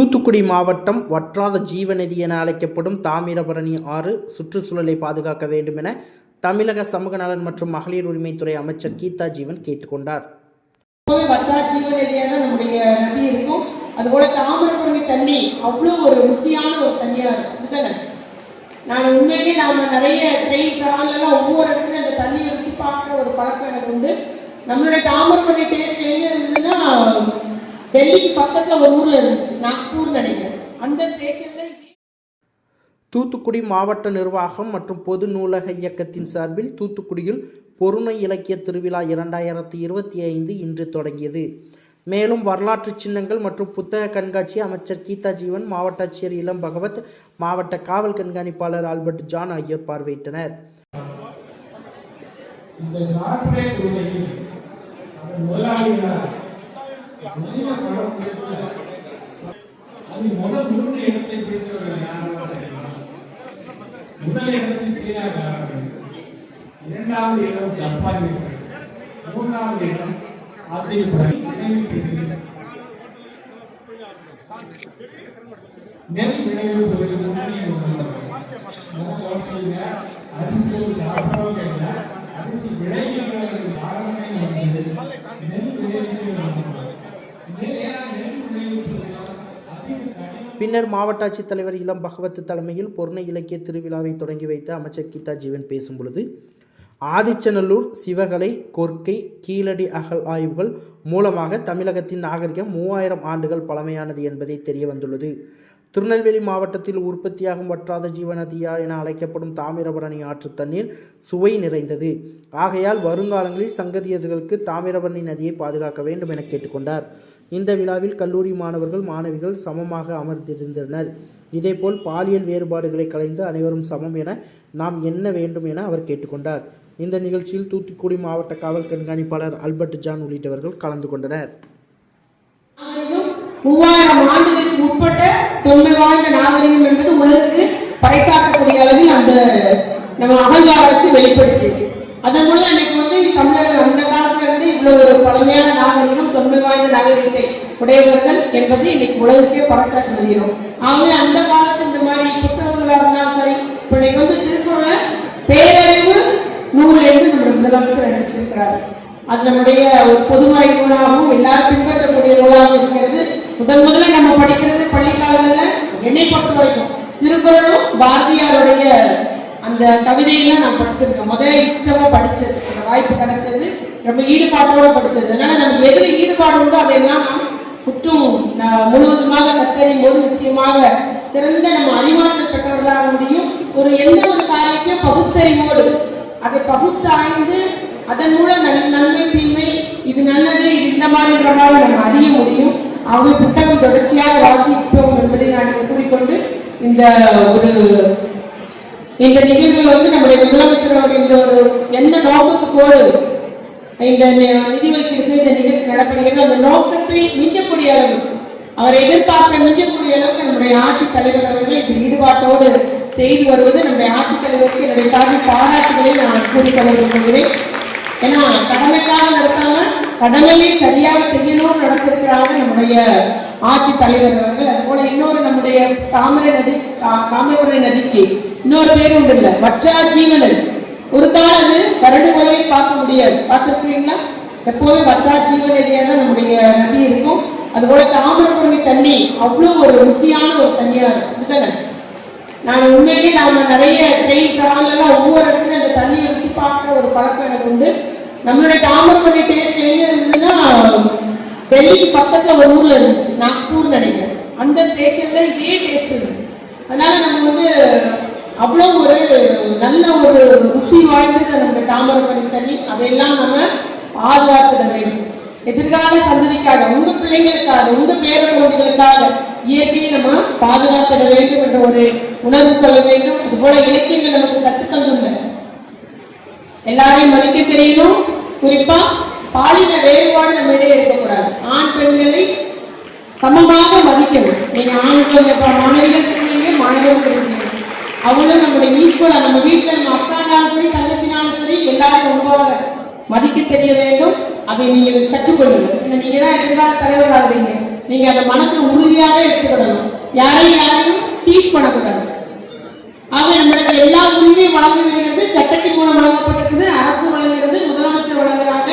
தூத்துக்குடி மாவட்டம் வற்றாத ஜீவநதி என அழைக்கப்படும் தாமிரபரணி ஆறு சுற்றுச்சூழலை பாதுகாக்க வேண்டும் என தமிழக சமூக நலன் மற்றும் மகளிர் உரிமைத்துறை அமைச்சர் கீதா ஜீவன் கேட்டுக்கொண்டார். வற்றா ஜீவநதியாக தான் நம்முடைய நதி இருக்கும். அதுபோல தாமிரபரணி தண்ணி அவ்வளோ ஒரு ருசியான ஒரு தண்ணியாக இருக்கும். இதுதானே நான் உண்மையிலேயே நாம நிறைய ட்ரெயின் ட்ராவல்லாம் ஒவ்வொரு இடத்துல அந்த தண்ணியை ருசி பார்க்குற ஒரு பழக்கம் எனக்கு உண்டு. நம்மளுடைய தாமிரபரணி டேஸ்ட் எங்க இருந்ததுன்னா டெல்லிக்கு பக்கத்தில் ஒரு ஊரில் இருந்துச்சு நாக்பூர் நினைக்கிறேன். அந்த ஸ்டேஷனில் தூத்துக்குடி மாவட்ட நிர்வாகம் மற்றும் பொது நூலக இயக்கத்தின் சார்பில் தூத்துக்குடியில் பொருணை இலக்கிய திருவிழா இரண்டாயிரத்தி இருபத்தி ஐந்து இன்று தொடங்கியது. மேலும் வரலாற்று சின்னங்கள் மற்றும் புத்தக கண்காட்சி அமைச்சர் கீதா ஜீவன் மாவட்ட ஆட்சியர் இளம் பகவத் மாவட்ட காவல் கண்காணிப்பாளர் ஆல்பர்ட் ஜான் ஆகியோர் பார்வையிட்டனர். இந்த கார்ப்பரேட் படம் பிடித்த அதில் முதல் மூன்று இடத்தை பிடித்தவர்கள் யாரெல்லாம் தெரியுமா? முதல் இடத்தில் சீனாக்காரர்கள் இரண்டாவது இடம் ஜப்பானியர்கள் மூன்றாவது இடம் ஆச்சரியப்படல் நினைவு நெல் விளைவு சொல்லுங்க அரிசி சொல்லி சாப்பிடவும் அரிசி விளைவிக்கிறவர்கள் காரணமே வந்தது நெல் விளைவிக்கிறவர்கள் நெல் ஏன்னா நெல் விளைவிப்பது அதிக கடினம் பின்னர் மாவட்ட ஆட்சித்தலைவர் இளம் பகவத் தலைமையில் பொருணை இலக்கிய திருவிழாவை தொடங்கி வைத்த அமைச்சர் கீதா ஜீவன் பேசும் பொழுது ஆதிச்சநல்லூர் சிவகலை கொர்க்கை கீழடி அகல் ஆய்வுகள் மூலமாக தமிழகத்தின் நாகரிகம் மூவாயிரம் ஆண்டுகள் பழமையானது என்பதை தெரிய வந்துள்ளது. திருநெல்வேலி மாவட்டத்தில் உற்பத்தியாகும் வற்றாத ஜீவநதியா என அழைக்கப்படும் தாமிரபரணி ஆற்று தண்ணீர் சுவை நிறைந்தது. ஆகையால் வருங்காலங்களில் சங்கதியர்களுக்கு தாமிரபரணி நதியை பாதுகாக்க வேண்டும் என கேட்டுக்கொண்டார் இந்த விழாவில் கல்லூரி மாணவர்கள் மாணவிகள் சமமாக அமர்ந்திருந்தனர். இதேபோல் பாலியல் வேறுபாடுகளை கலைந்து அனைவரும் சமம் என நாம் என்ன வேண்டும் என அவர் கேட்டுக்கொண்டார். இந்த நிகழ்ச்சியில் தூத்துக்குடி மாவட்ட காவல் கண்காணிப்பாளர் அல்பர்ட் ஜான் உள்ளிட்டவர்கள் கலந்து கொண்டனர். மூவாயிரம் ஆண்டுகளுக்கு உட்பட்ட தொன்மை வாய்ந்த நாகரிகம் என்பது உலகுக்கு பறைசாற்றக்கூடிய அளவில் அந்த நம்ம அகழ்வாராய்ச்சி வெளிப்படுத்தி அதன் மூலம் இன்னைக்கு வந்து தமிழர்கள் இவ்வளவு ஒரு பழமையான நாகரிகம் தொன்மை வாய்ந்த நாகரிகத்தை உடையவர்கள் என்பது இன்னைக்கு உலகிற்கே பறைசாற்றி வருகிறோம் ஆகவே அந்த காலத்து இந்த மாதிரி புத்தகங்களா இருந்தாலும் சரி இப்ப இன்னைக்கு வந்து திருக்குறளை பேரறிவு நூல் என்று நம்முடைய முதலமைச்சர் அறிவிச்சிருக்கிறார். அது நம்முடைய ஒரு பொதுமறை நூலாகவும் எல்லாரும் பின்பற்றக்கூடிய நூலாகவும் இருக்கிறது. முதன் முதல்ல நம்ம படிக்கிறது பள்ளி காலங்களில் என்னை பொறுத்த வரைக்கும் திருக்குறளும் பாரதியாருடைய அந்த கவிதையெல்லாம் நான் படிச்சிருக்கேன். முதல்ல இஷ்டமா படிச்சது. வாய்ப்பு கிடைச்சது ரொம்ப ஈடுபாட்டோட படிச்சது. அதனால நமக்கு எதுல ஈடுபாடு உண்டோ அதெல்லாம் நாம் குற்றம் முழுவதுமாக கற்றறியும் போது நிச்சயமாக சிறந்த நம்ம அறிவாற்றல் பெற்றவர்களாக முடியும். ஒரு எந்த ஒரு காரியத்தையும் பகுத்தறிவோடு அதை பகுத்தாய்ந்து அதன் மூலம் நன்- நன்மை தீமை இது நல்லது இது இந்த மாதிரின்ற மாதிரி நம்ம அறிய முடியும். அவங்க புத்தகம் தொடர்ச்சியாக வாசிப்போம் என்பதை நான் கூறிக்கொண்டு இந்த ஒரு இந்த நிகழ்வில் வந்து நம்முடைய முதலமைச்சர் அவர்கள் இந்த ஒரு எந்த நோக்கத்துக்கோடு இந்த நிதி ஒதுக்கீடு செய்த நிகழ்ச்சி நடப்படுகிறது அந்த நோக்கத்தை மிஞ்சக்கூடிய அளவுக்கு அவரை எதிர்பார்க்க மிஞ்சக்கூடிய அளவுக்கு நம்முடைய ஆட்சித் தலைவர் அவர்கள் இதில் ஈடுபாட்டோடு செய்து வருவது நம்முடைய ஆட்சித் தலைவருக்கு என்னுடைய சார்பில் பாராட்டுகளை நான் கூறிக்கொள்ள விரும்புகிறேன். ஏன்னா கடமைக்காக நடத்தாம கடமையை சரியாக செய்யணும்னு நடத்திருக்கிறாங்க நம்முடைய ஆட்சித் தலைவர் அவர்கள். அதுபோல இன்னொரு நம்முடைய தாமரை நதி தா- நதிக்கு இன்னொரு பேர் உண்டு இல்ல. வற்றா ஜீவநதி ஒரு காலம் அது வறண்டு போய் பார்க்க முடியாது. பார்த்துருக்கீங்களா எப்பவுமே வற்றா ஜீவநதியாக தான் நம்முடைய நதி இருக்கும். அதுபோல தாமிரபரணி தண்ணி அவ்வளோ ஒரு ருசியான ஒரு தண்ணியா இருக்கும். இதுதானே நான் உண்மையிலேயே நாம நிறைய ட்ரெயின் ட்ராவல்லாம் ஒவ்வொரு இடத்துல அந்த தண்ணியை ருசி பார்க்குற ஒரு பழக்கம் எனக்கு உண்டு. நம்மளுடைய தாமிரபரணி டேஸ்ட் எங்க இருந்ததுன்னா டெல்லிக்கு பக்கத்துல ஒரு ஊர்ல இருந்துச்சு. நாக்பூர் நினைக்கிறேன். அந்த ஸ்டேஷன்ல இதே டேஸ்ட் இருந்தது அதனால நம்ம வந்து அவ்வளோ ஒரு நல்ல ஒரு ருசி வாய்ந்தது நம்முடைய தாமிரபரணி தண்ணி. அதையெல்லாம் நம்ம பாதுகாத்துட வேண்டும். எதிர்கால சந்ததிக்காக உங்க பிள்ளைங்களுக்காக உங்க பேர குழந்தைகளுக்காக இயற்கையை நம்ம பாதுகாத்திட வேண்டும் என்ற ஒரு உணர்வு கொள்ள வேண்டும். இது போல இலக்கியங்கள் நமக்கு கற்றுத்தந்துள்ள. எல்லாரையும் மதிக்க தெரியணும். குறிப்பா பாலின வேறுபாடு நம்ம இடையே இருக்கக்கூடாது. ஆண் பெண்களை சமமாக மதிக்கணும் நீங்க ஆண் மாணவிகள் மாணவர்கள் அவங்களும் நம்முடைய ஈக்குவலா நம்ம வீட்டுல நம்ம அக்கானாலும் சரி தங்கச்சினாலும் சரி எல்லாரும் ரொம்ப மதிக்க தெரிய வேண்டும். அதை நீங்கள் கற்றுக்கொள்ளுங்கள். ஏன்னா நீங்க தான் எதிர்கால தலைவர் ஆகுறீங்க நீங்க அதை மனசுல உறுதியாக எடுத்துக்கொள்ளணும். யாரையும் யாரையும் டீஸ் பண்ணக்கூடாது. ஆக நம்மளுக்கு எல்லா உரிமையும் வழங்குகிறது சட்டத்தின் மூலம் வழங்கப்பட்டிருக்குது அரசு வழங்குகிறது முதலமைச்சர் வழங்குறாங்க.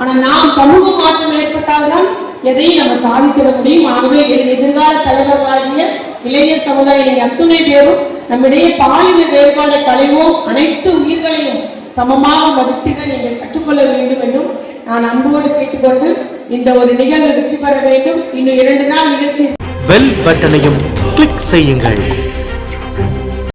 ஆனா நாம் சமூக மாற்றம் ஏற்பட்டால்தான் எதையும் நம்ம சாதித்திட முடியும். ஆகவே எதிர்கால தலைவர்களாகிய இளைஞர் சமுதாயம் நீங்க அத்துணை பேரும் நம்மிடையே பாலின வேறுபாடு களைவோம். அனைத்து உயிர்களையும் சமமாக மதித்திட நீங்கள் கற்றுக்கொள்ள வேண்டும் என்றும் நான் அன்போடு கேட்டுக்கொண்டு இந்த ஒரு நிகழ்வு வெற்றி பெற வேண்டும். இன்னும் இரண்டு நாள் நிகழ்ச்சி. பெல் பட்டனையும் கிளிக் செய்யுங்கள்.